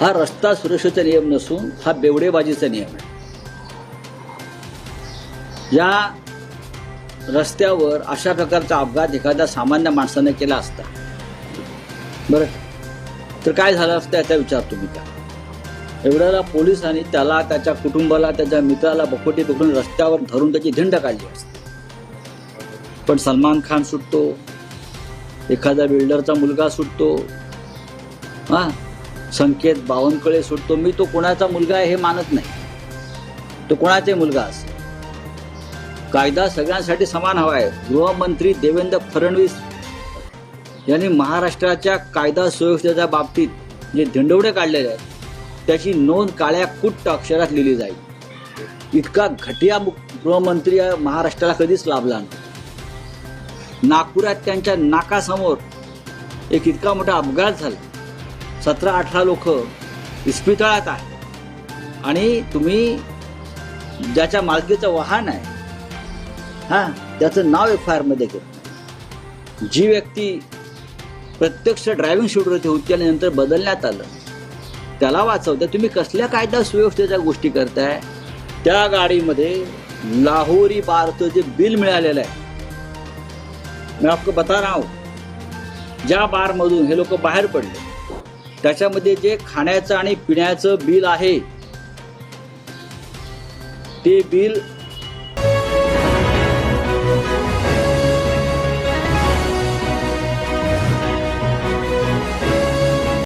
हा रस्ता सुरक्षेचा नियम नसून हा बेवडेबाजीचा नियम आहे. या रस्त्यावर अशा प्रकारचा अपघात एखाद्या सामान्य माणसाने केला असता. बरं तर काय झालं असतं याचा विचार तुम्ही त्या एवढ्याला पोलिसांनी त्याला त्याच्या कुटुंबाला त्याच्या मित्राला बकोटी पकडून रस्त्यावर धरून त्याची धिंड काढली असते. पण सलमान खान सुटतो एखादा बिल्डरचा मुलगा सुटतो हा संकेत बावनकळे सुटतो मी तो कोणाचा मुलगा आहे हे मानत नाही. तो कोणाचे मुलगा असेल? कायदा सगळ्यांसाठी समान हवा आहे. गृहमंत्री देवेंद्र फडणवीस यांनी महाराष्ट्राच्या कायदा सुव्यवस्थेच्या बाबतीत जे धिंडवडे काढलेले आहेत त्याची नोंद काळ्या कुट्ट अक्षरात लिहिली जाईल. इतका घटिया गृहमंत्री महाराष्ट्राला कधीच लाभला नाही. नागपुरात त्यांच्या नाकासमोर एक इतका मोठा अपघात झाला. सतरा अठरा लोक इस्पितळात आहे आणि तुम्ही ज्याच्या मालकीचं वाहन आहे हां त्याचं नाव एफ आय आरमध्ये घेत जी व्यक्ती प्रत्यक्ष ड्रायव्हिंग शूटवरती होती आणि नंतर बदलण्यात आलं त्याला वाचवता तुम्ही कसल्या कायदा सुव्यवस्थेच्या गोष्टी करताय? त्या गाडीमध्ये लाहोरी बारचं जे बिल मिळालेलं आहे. मैं आपको बता रहा हूं ज्या बारमधून हे लोक बाहेर पडले त्याच्यामध्ये जे खाण्याचं आणि पिण्याचं बिल आहे ते बिल